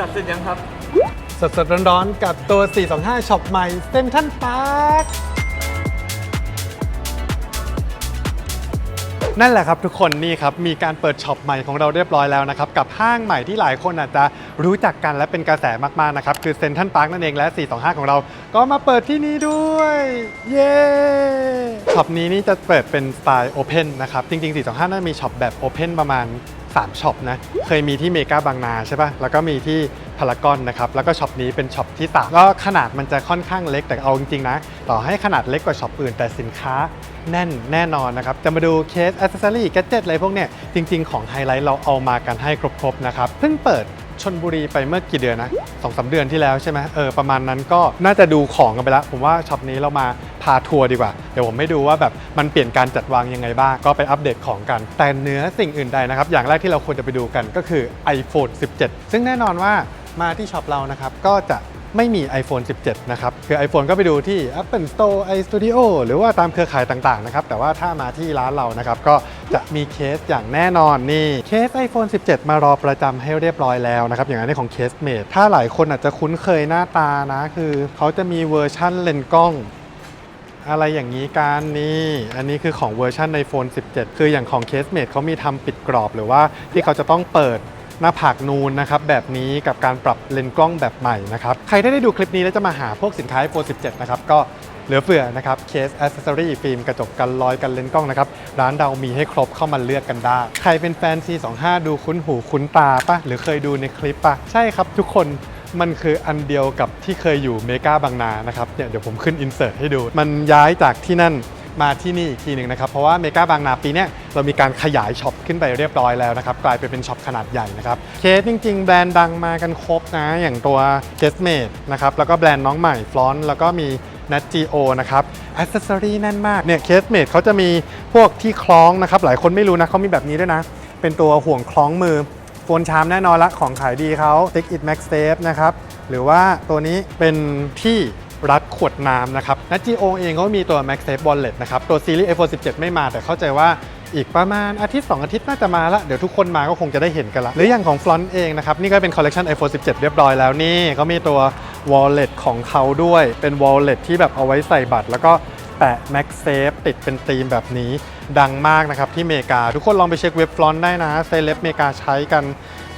จัดเสร็จยังครับ สดๆร้อนๆกับตัว 425ช็อปใหม่เซนทรัลพาร์คนั่นแหละครับทุกคนนี่ครับมีการเปิดช็อปใหม่ของเราเรียบร้อยแล้วนะครับกับห้างใหม่ที่หลายคนอาจจะรู้จักกันและเป็นกระแสมากๆนะครับคือเซนทรัลพาร์คนั่นเองและ 425 ของเรา ก็มาเปิดที่นี่ด้วย เย้ช็อปนี้นี่จะเปิดเป็นสไตล์โอเพนนะครับจริงๆ 425น่ามีช็อปแบบโอเพนประมาณ 3ช็อปนะ เคยมีที่เมกาบางนาใช่ปะ่ะ แล้วก็มีที่พารากอนนะครับ แล้วก็ช็อปนี้เป็นช็อปที่3ก็ขนาดมันจะค่อนข้างเล็กแต่เอาจริงๆนะ ต่อให้ขนาดเล็กกว่าช็อปอื่น แต่สินค้าแน่นแน่นอนนะครับ จะมาดูเคสอัซสซอรี่แกจิตอะไรพวกเนี้ยจริง ๆ ของไฮไลท์เราเอามากันให้ครบๆนะครับ เพิ่งเปิด ชนบุรีไปเมื่อกี่เดือนนะสองสาเดือนที่แล้วใช่ไหมเออประมาณนั้นก็น่าจะดูของกันไปแล้ว ผมว่าช็อปนี้เรามาพาทัวร์ดีกว่า เดี๋ยวผมให้ดูว่าแบบมันเปลี่ยนการจัดวางยังไงบ้าง ก็ไปอัปเดตของกัน แต่เหนือสิ่งอื่นใดนะครับ อย่างแรกที่เราควรจะไปดูกันก็คือ iPhone 17 ซึ่งแน่นอนว่ามาที่ช็อปเรานะครับก็จะ ไม่มี iPhone 17 นะครับ คือ iPhone ก็ไปดูที่ Apple Store iStudio หรือว่าตามเครือข่ายต่างๆนะครับ แต่ว่าถ้ามาที่ร้านเรานะครับ ก็จะมีเคสอย่างแน่นอนนี่ เคส iPhone 17 มารอประจำให้เรียบร้อยแล้วนะครับ อย่างนั้นของเคสเมดถ้าหลายคนอาจจะคุ้นเคยหน้าตานะ คือเขาจะมีเวอร์ชั่นเลนกล้องอะไรอย่างนี้การนี่ อันนี้คือของเวอร์ชันในโฟน17 คืออย่างของเคสเมดเขามีทำปิดกรอบหรือว่าที่เขาจะต้องเปิด หน้าผากนูนนะครับแบบนี้กับการปรับเลนส์กล้องแบบใหม่นะครับใครได้ได้ดูคลิปนี้แล้วจะมาหาพวกสินค้า iPhone 17 นะครับก็เหลือเฟือนะครับเคสอ c เซสซอรี่ฟิล์มกระจกกันรอยกันเลนส์กล้องนะครับร้านเรามีให้ครบเข้ามาเลือกกันได้ ใครเป็นแฟน C25 ดูคุ้นหูคุ้นตาปะหรือเคยดูในคลิปปะใช่ครับทุกคนมันคืออันเดียวกับที่เคยอยู่เมกาบางนานะครับเนี่ยเดี๋ยวผมขึ้นอินเสิร์ตให้ดู มันย้ายจากที่นั่น มาที่นี่อีกทีหนึ่งนะครับ เพราะว่าเมกาบางนาปีเนี้ยเรามีการขยายช็อปขึ้นไปเรียบร้อยแล้วนะครับ กลายไปเป็นช็อปขนาดใหญ่นะครับ เคสจริง ๆ แบรนด์ดังมากันครบนะ อย่างตัวเคสเมดนะครับ แล้วก็แบรนด์น้องใหม่ฟลอนแล้วก็มี n a t Geo นะครับอ c เซสซอรี่แน่นมาก เนี่ยเคสเมดเขาจะมีพวกที่คล้องนะครับ หลายคนไม่รู้นะเขามีแบบนี้ด้วยนะ เป็นตัวห่วงคล้องมือโฟนชามแน่นอนละของขายดีเขา Stick It Max Safe นะครับ หรือว่าตัวนี้เป็นที่ รัดขวดน้ำนะครับนัจีโอเองก็มีตัว Max Safe Wallet นะครับตัวซีรีส์ iPhone 17 ไม่มาแต่เข้าใจว่าอีกประมาณอาทิตย์ 2 อาทิตย์น่าจะมาละเดี๋ยวทุกคนมาก็คงจะได้เห็นกันละหรืออย่างของ Front เองนะครับ นี่ก็เป็นคอลเล t ชัน iPhone 17 เรียบร้อยแล้วนี่เขามีตัว Wallet ของเขาด้วย เป็น Wallet ที่แบบเอาไว้ใส่บัตร แล้วก็แปะ Max Safe ติดเป็นธีมแบบนี้ดังมากนะครับที่เมกา ทุกคนลองไปเช็คเว็บฟลอนได้นะเซเลบเมกาใช้กัน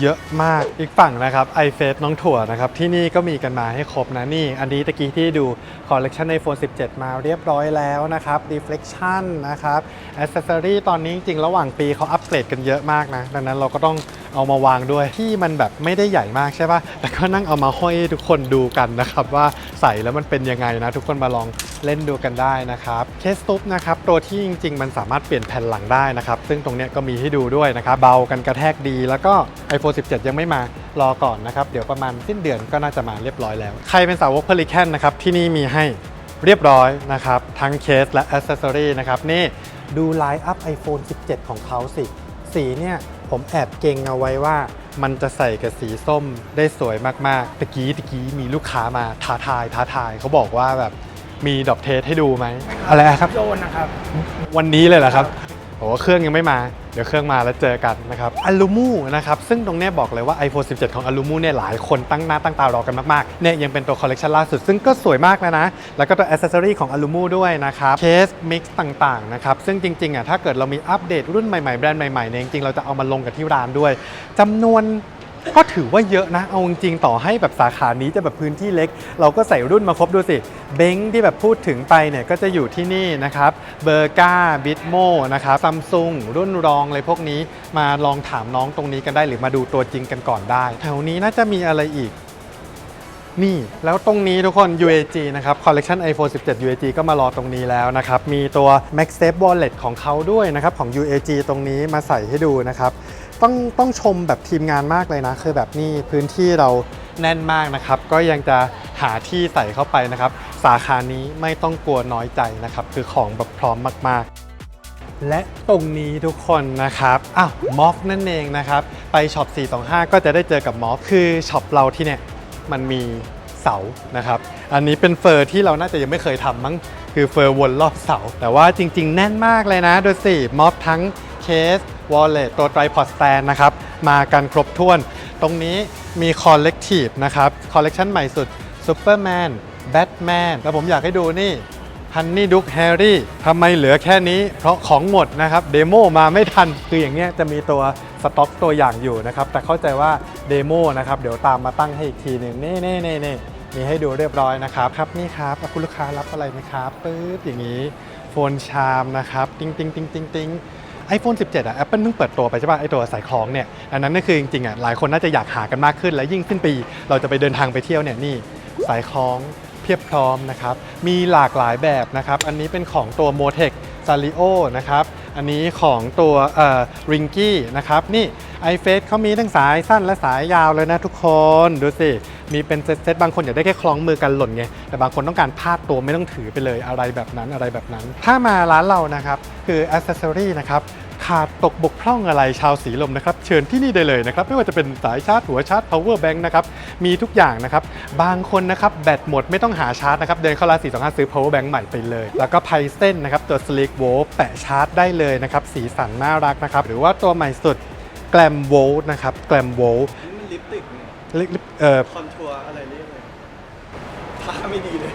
เยอะมากอีกฝั่งนะครับ i f a c e น้องถั่วนะครับที่นี่ก็มีกันมาให้ครบนะนี่ อันนี้ตะกี้ที่ดูคอลเล t ชัน iPhone 17 มาเรียบร้อยแล้วนะครับ Reflection นะครับ Accessory ตอนนี้จริงระหว่างปีเขาอัปเกรดกันเยอะมากนะ ดังนั้นเราก็ต้อง เอามาวางด้วยที่มันแบบไม่ได้ใหญ่มากใช่ปะแต่ก็นั่งเอามาห้อยทุกคนดูกันนะครับ ว่าใส่แล้วมันเป็นยังไงนะ ทุกคนมาลองเล่นดูกันได้นะครับเคสตุ๊บนะครับตัวที่จริง ๆ มันสามารถเปลี่ยนแผ่นหลังได้นะครับ ซึ่งตรงนี้ก็มีให้ดูด้วยนะครับ เบากันกระแทกดี แล้วก็ iPhone 17 ยังไม่มารอก่อนนะครับ เดี๋ยวประมาณสิ้นเดือนก็น่าจะมาเรียบร้อยแล้ว ใครเป็นสาวก Pelican นะครับที่นี่มีให้เรียบร้อยนะครับ ทั้งเคสและอ c เซสซอรีนะครับนี่ดูไลน์อัพ iPhone 17 ของเขาสิสีเนี่ย ผมแอบเก่งเอาไว้ว่า มันจะใส่กับสีส้มได้สวยมากๆตะกี้ตะกี้มีลูกค้ามาท้าทายท้าทายเขาบอกว่าแบบมีดอกเทสให้ดูไหมอะไรครับ โดนนะครับ วันนี้เลยเหรอครับ โอ้เครื่องยังไม่มา เดี๋ยวเครื่องมาแล้วเจอกันนะครับอลูมูนะครับ ซึ่งตรงนี้บอกเลยว่า iPhone 17 ของอลูมูเนี่ยหลายคนตั้งหน้าตั้งตารอกันมากๆเนี่ยยังเป็นตัวคอลเลคชันล่าสุด ซึ่งก็สวยมากแล้วนะ แล้วก็ตัวอ c เซสซอรีของอลูมูด้วยนะครับเคสมิกซ์ต่างๆนะครับ ซึ่งจริงๆอะถ้าเกิดเรามีอัปเดตรุ่นใหม่ๆ แบรนด์ใหม่ๆเนี่ยจริงๆเราจะเอามาลงกับที่ร้านด้วยจำนวน ก็ถือว่าเยอะนะ เอาจริงๆต่อให้แบบสาขานี้จะแบบพื้นที่เล็ก เราก็ใส่รุ่นมาครบดูสิ เบงที่แบบพูดถึงไปเนี่ยก็จะอยู่ที่นี่นะครับเบอร์กาบิทโมนะครับซัมซุงรุ่นรองอะไรพวกนี้มาลองถามน้องตรงนี้กันได้หรือมาดูตัวจริงกันก่อนได้ แถวนี้น่าจะมีอะไรอีกนี่ แล้วตรงนี้ทุกคน UAG นะครับ Collection iPhone 17 UAG ก็มารอตรงนี้แล้วนะครับ มีตัว MagSafe Wallet ของเขาด้วยนะครับ ของ UAG ตรงนี้มาใส่ให้ดูนะครับ ต้องต้องชมแบบทีมงานมากเลยนะ คือแบบนี่พื้นที่เราแน่นมากนะครับ ก็ยังจะหาที่ใส่เข้าไปนะครับ สาขานี้ไม่ต้องกลัวน้อยใจนะครับ คือของแบบพร้อมมากๆ และตรงนี้ทุกคนนะครับอ้าวมอฟนั่นเองนะครับ ไปช็อป 425 ก็จะได้เจอกับมอฟคือช็อปเราที่เนี่ยมันมีเสานะครับ อันนี้เป็นเฟอร์ที่เราน่าจะยังไม่เคยทำมั้ง คือเฟอร์วนรอบเสา แต่ว่าจริง ๆ แน่นมากเลยนะ ดูสิม็อบทั้งเคส วอลเล็ตตัวไตรพอ d สแตนนะครับมากันครบถ้วน ตรงนี้มี Collective นะครับคอลเลกชันใหม่สุด Superman Batman แล้วผมอยากให้ดูนี่ฮันนี่ดุกแฮร์รี่ทำไมเหลือแค่นี้ เพราะของหมดนะครับ เดโมมาไม่ทัน คืออย่างเงี้ยจะมีตัวสต็อกตัวอย่างอยู่นะครับ แต่เข้าใจว่าเดโมนะครับ เดี๋ยวตามมาตั้งให้อีกทีหนึ่งนี่นี่นี่นี่มีให้ดูเรียบร้อยนะครับ ครับนี่ครับอะคุณลูกค้ารับอะไรไหมครับ ปึ๊บอย่างนี้ โฟนชามนะครับ ติ้งติ้งติ้งติ้งติ้ง iPhone 17 อะ Apple เพิ่งเปิดตัวไปใช่ป่ะไอตัวสายคล้องเนี่ย อันนั้นก็คือจริงๆอะหลายคนน่าจะอยากหากันมากขึ้น และยิ่งสิ้นปี เราจะไปเดินทางไปเที่ยวเนี่ยนี่สายคล้องเพียบพร้อมนะครับ มีหลากหลายแบบนะครับ อันนี้เป็นของตัว m o t e c s a r i o นะครับ อันนี้ของตัวเอ่อ Ringy นะครับนี่ iFace เขามีทั้งสายสั้นและสายยาวเลยนะทุกคน ดูสิ มีเป็นเซตๆบางคนอยากได้แค่คล้องมือกันหล่นไง แต่บางคนต้องการพาดตัวไม่ต้องถือไปเลยอะไรแบบนั้นอะไรแบบนั้น ถ้ามาร้านเรานะครับ คืออ c c e s s o r y นะครับ ขาดตกบกพร่องอะไรชาวสีลมนะครับ เชิญที่นี่ได้เลยนะครับ ไม่ว่าจะเป็นสายชาร์จหัวชาร์จ power bank นะครับ มีทุกอย่างนะครับ บางคนนะครับแบตหมดไม่ต้องหาชาร์จนะครับ เดินเข้าร้าน425ซื้อ power bank ใหม่ไปเลย แล้วก็ไพเซนนะครับตัว sleek w o l แปะชาร์จได้เลยนะครับ สีสันน่ารักนะครับ หรือว่าตัวใหม่สุด glam w o l นะครับ glam w o l นี่มันลิปติกเนี่ยลิลิเอ่อคอนทัวร์อะไรเรียกเลยท่าไม่ดีเลย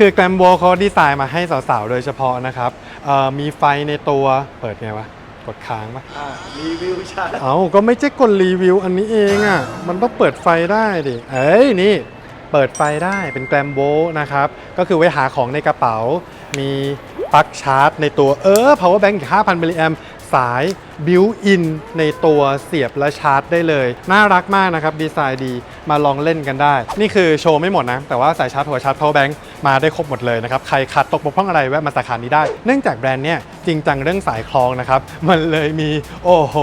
คือแกรมโบเขาดีไซน์มาให้สาวๆ โดยเฉพาะนะครับ เอ่อมีไฟในตัวเปิดไงวะ กดค้างปะอ่ารีวิวชาร์จเอาก็ไม่ใช่กดรีวิวอันนี้เองอะ่ะ มันต้องเปิดไฟได้ดิ เอ้ยนี่ เปิดไฟได้เป็นแกรมโบนะครับ ก็คือไว้หาของในกระเป๋า มีปลั๊กชาร์จในตัวเออ power bank อีก5,000มิลลิแอม สายบิวอินในตัวเสียบและชาร์จได้เลย น่ารักมากนะครับ ดีไซน์ดีมาลองเล่นกันได้ นี่คือโชว์ไม่หมดนะ แต่ว่าสายชาร์จหัวชาร์จ power bank มาได้ครบหมดเลยนะครับ ใครขาดตกบกพร่องอะไรแวะมาสาขานี้ได้ เนื่องจากแบรนด์เนี่ยจริงจังเรื่องสายคล้องนะครับ มันเลยมีโอ้โห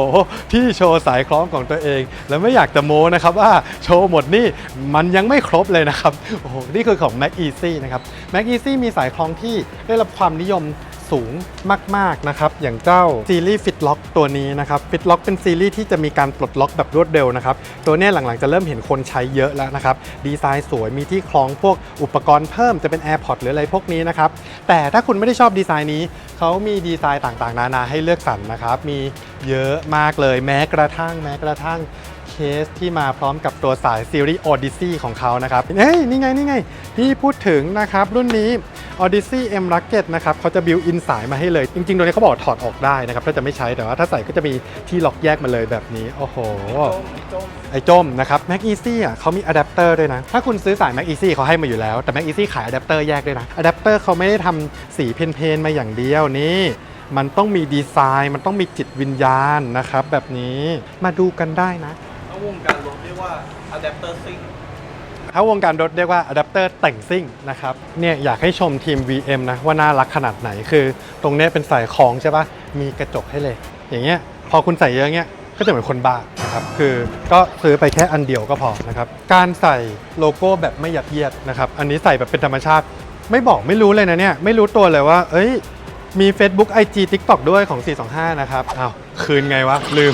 ที่โชว์สายคล้องของตัวเอง แล้วไม่อยากจะโม้นะครับว่าโชว์หมดนี่มันยังไม่ครบเลยนะครับโอ้โหนี่คือของ Mac Easy นะครับ Mac Easy มีสายคล้องที่ได้รับความนิยม สูงมากๆนะครับอย่างเจ้าซีรีส์ Fit Lock ตัวนี้นะครับ Fit Lock เป็นซีรีส์ที่จะมีการปลดล็อกแบบรวดเร็วนะครับตัวนี้หลังๆจะเริ่มเห็นคนใช้เยอะแล้วนะครับดีไซน์สวยมีที่คล้องพวกอุปกรณ์เพิ่มจะเป็น AirPods หรืออะไรพวกนี้นะครับแต่ถ้าคุณไม่ได้ชอบดีไซน์นี้เขามีดีไซน์ต่างๆ นานาให้เลือกสรรนะครับมีเยอะมากเลยแม้กระทั่งแม้กระทั่ง เคสที่มาพร้อมกับตัวสายซีรีส์ Odyssey ของเขานะครับเฮ้ย นี่ไง นี่ไง ที่พูดถึงนะครับ รุ่นนี้ Odyssey M Rocket นะครับเขาจะบิวอินสายมาให้เลย จริงๆ ตัวนี้เขาบอกถอดออกได้นะครับ ถ้าจะไม่ใช้แต่ว่าถ้าใส่ก็จะมีที่ล็อกแยกมาเลยแบบนี้ โอ้โห ไอ้จมนะครับ Mac Easy อะเขามีอะแดปเตอร์ด้วยนะ ถ้าคุณซื้อสาย Mac Easy เขาให้มาอยู่แล้ว แต่ Mac Easy ขายอะแดปเตอร์แยกด้วยนะอะแดปเตอร์เขาไม่ได้ทำสีเพนๆมาอย่างเดียวนี่มันต้องมีดีไซน์ มันต้องมีจิตวิญญาณนะครับ แบบนี้มาดูกันได้นะ วงการรถเรียกว่าอะแดปเตอร์ซิงถ้าวงการรถเรียกว่าอะแดปเตอร์แต่งซิ่งนะครับเนี่ยอยากให้ชมทีม VM นะว่าน่ารักขนาดไหนคือ ตรงนี้เป็นสายคล้องใช่ปะมีกระจกให้เลย อย่างเงี้ยพอคุณใส่เยอะเงี้ยก็จะเหมือนคนบ้านะครับคือก็ซื้อไปแค่อันเดียวก็พอนะครับการใส่โลโก้แบบไม่ยัดเยียดนะครับอันนี้ใส่แบบเป็นธรรมชาติ ไม่บอกไม่รู้เลยนะเนี่ยไม่รู้ตัวเลยว่า เอ้ยมี Facebook IG TikTok ด้วยของ 425 นะครับ อ้าว คืนไงวะ ลืม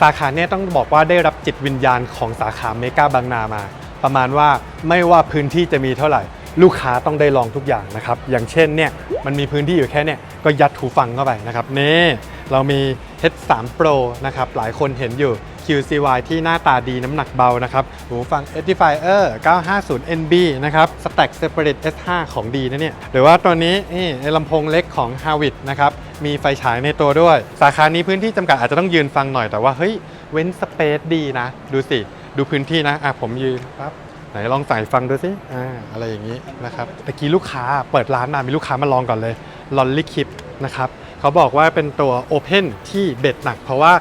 สาขาเนี่ยต้องบอกว่าได้รับจิตวิญญาณของสาขาเมกาบางนามา ประมาณว่าไม่ว่าพื้นที่จะมีเท่าไหร่ ลูกค้าต้องได้ลองทุกอย่างนะครับ อย่างเช่นเนี่ยมันมีพื้นที่อยู่แค่เนี่ยก็ยัดหูฟังเข้าไปนะครับนี่เรามี H3 Pro นะครับหลายคนเห็นอยู่ QCY ที่หน้าตาดีน้ำหนักเบานะครับหูฟัง Edifier 950 NB นะครับ Stack Separate S5 ของดีนะเนี่ยหรือว่าตัวนี้นี่ลำโพงเล็กของ h a r w i t นะครับ มีไฟฉายในตัวด้วย สาขานี้พื้นที่จำกัดอาจจะต้องยืนฟังหน่อยแต่ว่าเฮ้ยเว้นสเปซดีนะ ดูสิ ดูพื้นที่นะอะผมยืนปั๊บไหนลองใส่ฟังดูสิอ่าอะไรอย่างนี้นะครับตะกี้ลูกค้าเปิดร้านมามีลูกค้ามาลองก่อนเลยลอนลิคิปนะครับเขาบอกว่าเป็นตัว Open ที่เบ็ดหนัก เพราะว่า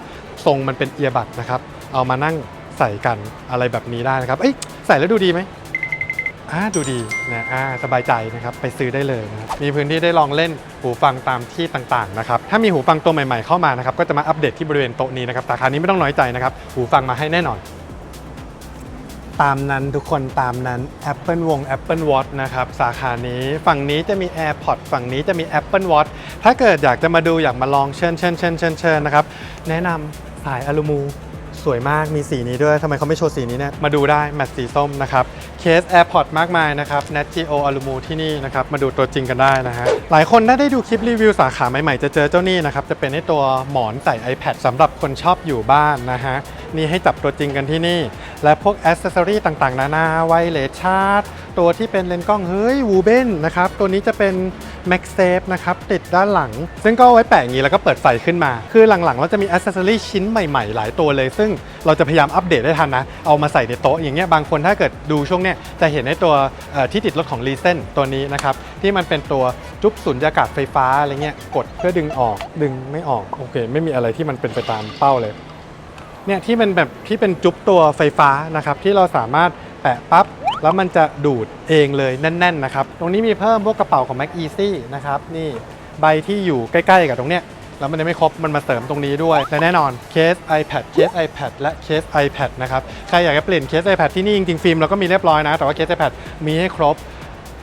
ทรงมันเป็นเอียบัดนะครับ เอามานั่งใส่กันอะไรแบบนี้ได้นะครับเอ้ยใส่แล้วดูดีไหม อ่าดูดีนะอ่าสบายใจนะครับไปซื้อได้เลยนะครับมีพื้นที่ได้ลองเล่นหูฟังตามที่ต่างๆนะครับถ้ามีหูฟังตัวใหม่ๆเข้ามานะครับก็จะมาอัปเดตที่บริเวณโต๊ะนี้นะครับสาขานี้ไม่ต้องน้อยใจนะครับหูฟังมาให้แน่นอน ตามนั้นทุกคนตามนั้น Apple วง Apple Watch นะครับ สาขานี้ฝั่งนี้จะมี AirPods ฝั่งนี้จะมี Apple Watch ถ้าเกิดอยากจะมาดูอยากมาลองเชิญเชิญเชิญเชิญเชิญนะครับแนะนำสายอลูมู สวยมากมีสีนี้ด้วยทำไมเขาไม่โชว์สีนี้เนี่ยมาดูได้แมตสีส้มนะครับเคส AirPods มากมายนะครับ Nat Geo Alumu ที่นี่นะครับมาดูตัวจริงกันได้นะฮะหลายคนถ้าได้ดูคลิปรีวิวสาขาใหม่ๆ จะเจอเจ้านี่นะครับจะเป็นในตัวหมอนใส่ iPad สำหรับคนชอบอยู่บ้านนะฮะนี่ให้จับตัวจริงกันที่นี่ และพวกอ c เซสซอรีต่างๆ นานาไวเลสชาร์จตัวที่เป็นเลนส์กล้องเฮ้ยวูเบนนะครับตัวนี้จะเป็น Max Safe นะครับติดด้านหลัง ซึ่งก็เอาไว้แปะอย่างนี้แล้วก็เปิดไฟขึ้นมา คือหลังๆเราจะมีอ c เซสซอรีชิ้นใหม่ๆ หลายตัวเลย ซึ่งเราจะพยายามอัปเดตได้ทันนะ เอามาใส่ในโต๊ะอย่างเงี้ยบางคนถ้าเกิดดูช่วงเนี้ยจะเห็นในตัวที่ติดรถของ r e c e n ตัวนี้นะครับที่มันเป็นตัวจุ๊บสุญญากาศไฟฟ้าอะไรเงี้ยกดเพื่อดึงออกดึงไม่ออกโอเค ไม่มีอะไรที่มันเป็นไปตามเป้าเลยเนี่ยที่มันแบบที่เป็นจุ๊บตัวไฟฟ้านะครับที่เราสามารถแปะปั๊บ แล้วมันจะดูดเองเลยแน่นๆนะครับ ตรงนี้มีเพิ่มพวกกระเป๋าของ Mac Easy นะครับ นี่ใบที่อยู่ใกล้ๆกับตรงเนี้ยแล้วมันยังไม่ครบ มันมาเสริมตรงนี้ด้วย และแน่นอนเคส iPad เคส iPad และเคส iPad นะครับ ใครอยากจะเปลี่ยนเคส iPad ที่นี่จริงๆฟิล์มเราก็มีเรียบร้อยนะ แต่ว่าเคส iPad มีให้ครบ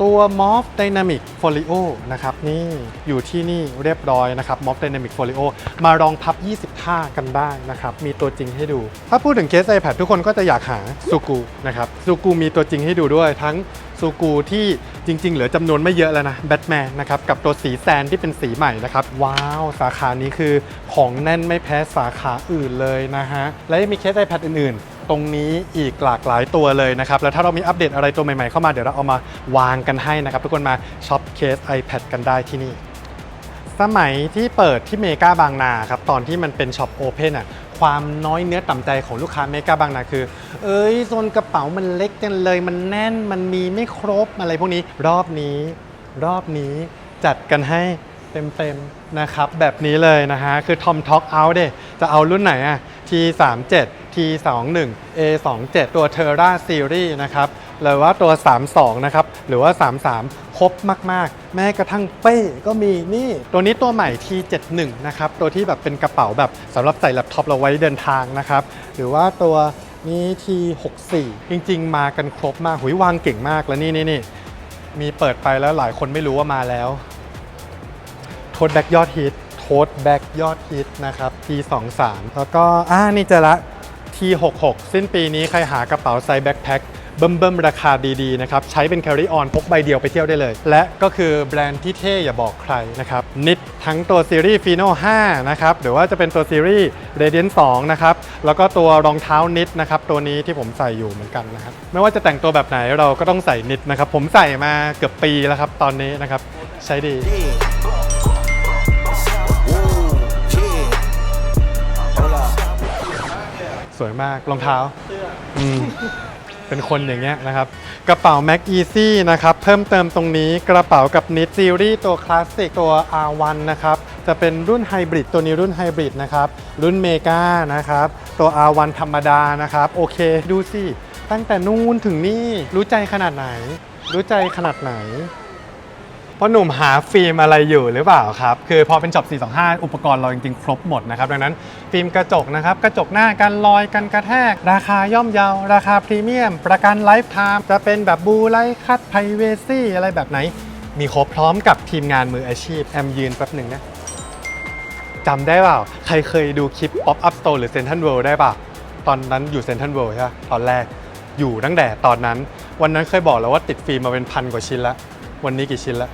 ตัว m o f Dynamic Folio นะครับนี่อยู่ที่นี่เรียบร้อยนะครับ m o f Dynamic Folio มารองพับ 20 ท่ากันได้นะครับ มีตัวจริงให้ดู ถ้าพูดถึงเคส iPad ทุกคนก็จะอยากหาซูกูนะครับซูกูมีตัวจริงให้ดูด้วยทั้งซูกูที่จริง ๆ เหลือจำนวนไม่เยอะแล้วนะแบทแมนนะครับกับตัวสีแซนที่เป็นสีใหม่นะครับ ว้าว สาขานี้คือของแน่นไม่แพ้สาขาอื่นเลยนะฮะ และยังมีเคส iPad อื่นๆ ตรงนี้อีกหลากหลายตัวเลยนะครับ แล้วถ้าเรามีอัปเดตอะไรตัวใหม่ๆเข้ามาเดี๋ยวเราเอามาวางกันให้นะครับ ทุกคนมาช็อปเคส iPad กันได้ที่นี่ สมัยที่เปิดที่เมกาบางนาครับ ตอนที่มันเป็นช็อปโอเพนอะความน้อยเนื้อต่ำใจของลูกค้าเมกาบางนาคือ เอ้ยโซนกระเป๋ามันเล็กจังเลยมันแน่นมันมีไม่ครบอะไรพวกนี้รอบนี้รอบนี้จัดกันให้เต็มๆนะครับแบบนี้เลยนะฮะคือ Tom Talk Out เดจะเอารุ่นไหนอะ T37 T21 A27 ตัว Terra Series นะครับหรือว่าตัว 32 นะครับ หรือว่า 33 ครบมากๆ แม้กระทั่งเป้ก็มีนี่ ตัวนี้ตัวใหม่ T71 นะครับ ตัวที่แบบเป็นกระเป๋าแบบสำหรับใส่แล็ปท็อปเราไว้เดินทางนะครับ หรือว่าตัวนี้ T64 จริงๆ มากันครบมากหุยวางเก่งมากแล้วนี่นี่นี่มีเปิดไปแล้วหลายคนไม่รู้ว่ามาแล้ว โทษแบ็กยอดฮิต โทษแบ็กยอดฮิตนะครับ T23 แล้วก็อ่านี่จอละ T66 สิ้นปีนี้ใครหากระเป๋าไซส์แบ็คแพ็คเบิ่มเบิ่มๆราคาดีๆ นะครับ ใช้เป็น carry on พกใบเดียวไปเที่ยวได้เลย และก็คือแบรนด์ที่เท่อย่าบอกใครนะครับ นิดทั้งตัวซีรีส์ Fino 5นะครับ หรือว่าจะเป็นตัวซีรีส์ Radiant 2นะครับ แล้วก็ตัวรองเท้านิดนะครับ ตัวนี้ที่ผมใส่อยู่เหมือนกันนะครับ ไม่ว่าจะแต่งตัวแบบไหนเราก็ต้องใส่นิดนะครับ ผมใส่มาเกือบปีแล้วครับตอนนี้นะครับ ใช้ดี วยมากรองเท้าเสื้ออืมเป็นคนอย่างเงี้ยนะครับ กระเป๋า Mac Easy นะครับ เพิ่มเติมตรงนี้กระเป๋ากับนิดซีรีส์ตัวคลาสสิกตัว R1 นะครับ จะเป็นรุ่นไฮบริดตัวนี้รุ่นไฮบริดนะครับ รุ่นเมกานะครับ ตัว R1 ธรรมดานะครับ โอเคดูสิ ตั้งแต่นู่นถึงนี่รู้ใจขนาดไหน รู้ใจขนาดไหนเพราหนุ่มหาฟิล์มอะไรอยู่หรือเปล่าครับ คือพอเป็นช็อป 425 อุปกรณ์เราจริงๆ ครบหมดนะครับ ดังนั้นฟิล์มกระจกนะครับ กระจกหน้ากันรอยกันกระแทก ราคาย่อมเยา ราคาพรีเมียม ประกันไลฟ์ไทม์จะเป็นแบบบูไลท์คัตไพรเวซี่อะไรแบบไหน มีครบพร้อมกับทีมงานมืออาชีพแอมยืนแป๊บหนึ่งนะจำได้เปล่า ใครเคยดูคลิป Pop Up Store หรือ Central World ได้เปล่า ตอนนั้นอยู่ Central World ใช่ปะตอนแรก อยู่ตั้งแต่ตอนนั้น วันนั้นเคยบอกแล้วว่าติดฟิล์มมาเป็นพันกว่าชิ้นละ วันนี้กี่ชิ้นละ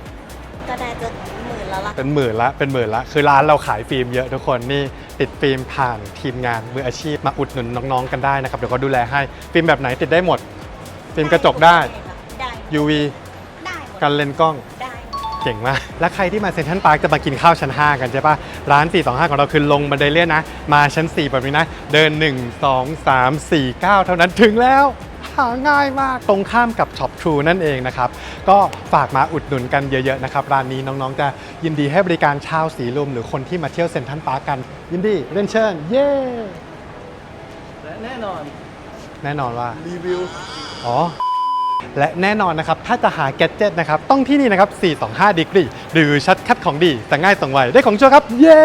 แล้วล่ะ เป็นหมื่นละเป็นหมื่นละ คือร้านเราขายฟิล์มเยอะทุกคนนี่ติดฟิล์มผ่านทีมงานมืออาชีพมาอุดหนุนน้องๆกันได้นะครับเดี๋ยวเขาดูแลให้ฟิล์มแบบไหนติดได้หมด ฟิล์มกระจกได้ ได้ UV ได้หมดกันเลนส์กล้อง ได้หมดเก่งมาก แล้วใครที่มาเซ็นทรัลพาร์คจะมากินข้าวชั้น 5 กันใช่ปะร้าน 425 ของเราคือลงบันไดเลื่อนนะ มาชั้น 4 แบบนี้นะ เดิน 1 2 3 4 9 เท่านั้นถึงแล้วหาง่ายมากตรงข้ามกับช็อปทรูนั่นเองนะครับ ก็ฝากมาอุดหนุนกันเยอะๆนะครับ ร้านนี้น้องๆจะยินดีให้บริการชาวสีลมหรือคนที่มาเที่ยวเซ็นทรัลพาร์คกัน ยินดีเรียนเชิญ เย้และแน่นอน แน่นอนว่า รีวิว อ๋อ และแน่นอนนะครับ ถ้าจะหาแกดเจิตนะครับ ต้องที่นี่นะครับ 425ดีกรีหรือชัดคัดของดี แต่ง่ายส่งไวได้ของชัวร์ครับ เย้